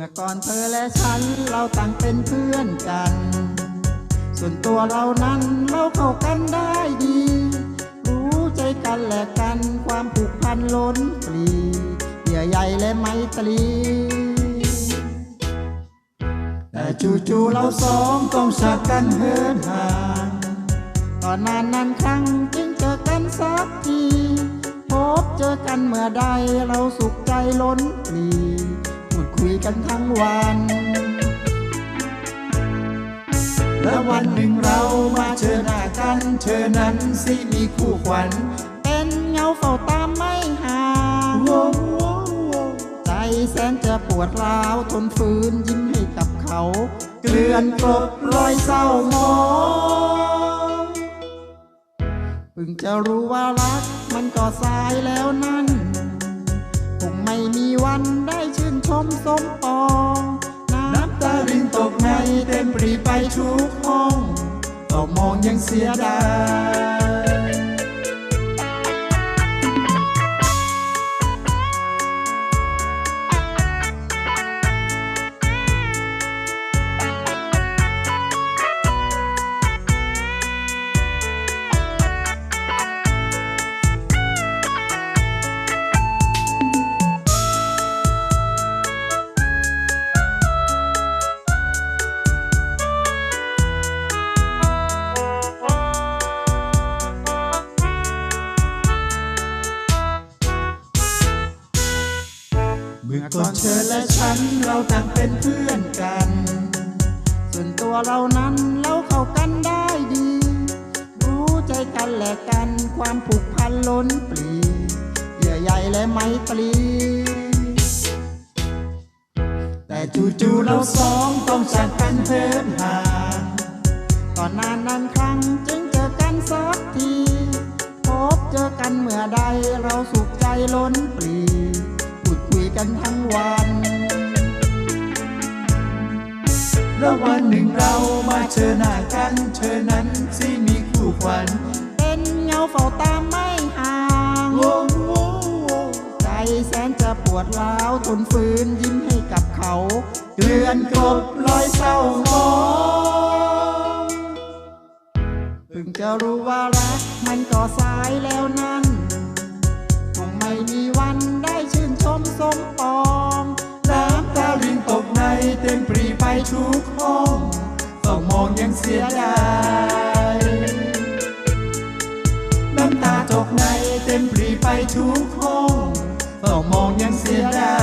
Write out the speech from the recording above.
ื่อก่อนเธอและฉันเราต่างเป็นเพื่อนกัน ส่วนตัวเรานั้นเราเข้ากันได้ดี รู้ใจกันแลกกันความผูกพันล้นปลีเยื่อใยและไมตรีแต่จู่ๆเราสองต้องจากกันเหินห่างตอนนานนานครั้งจึงเจอกันสักที พบเจอกันเมื่อใดเราสุขใจล้นปลี คุยกันทั้งวัน และวันหนึ่งเรามาเจอหน้ากันเธอนั้นสิมีคู่ขวัญ เป็นเงาเฝ้าตามไม่ห่างใจแสนจะปวดร้าวทนฝืนยิ้มให้กับเขา เกลื่อนกลบรอยเศร้าหมองเพิ่งจะรู้ว่ารักมันก็สายแล้วนั่น คงไม่มี วันได้ชื่นชมสมปอง น้ำตารินตกในเต็มปรีไปทุกห้องก็มองยังเสียดาย มื่อก่อนเธอและฉันเราต่างเป็นเพื่อนกัน ส่วนตัวเรานั้นเราเข้ากันได้ดี รู้ใจกันแลกกันความผูกพันล้นปลีเยื่อใยและไมตรี แต่จู่ๆเราสองต้องจากกันเพินห่างตอนนานนานครั้งจึงเจอกันสักที พบเจอกันเมื่อใดเราสุขใจล้นปลี กันทั้งวัน แล้ววันหนึ่งเรามาเจอหน้ากันเธอนั้นสิมีคู่ขวัญเป็นเงาเฝ้าตามไม่ห่างโอ้โหใจแสนจะปวดร้าวทนฝืนยิ้มให้กับเขาเกลื่อนกลบรอยเศร้าหมองเพิ่งจะรู้ว่ารักมันก็สา ทุกห้องต้องมองยังเสียดายน้ำตาตกในเต็มปรีไปทุกห้องต้องมองยังเสียดาย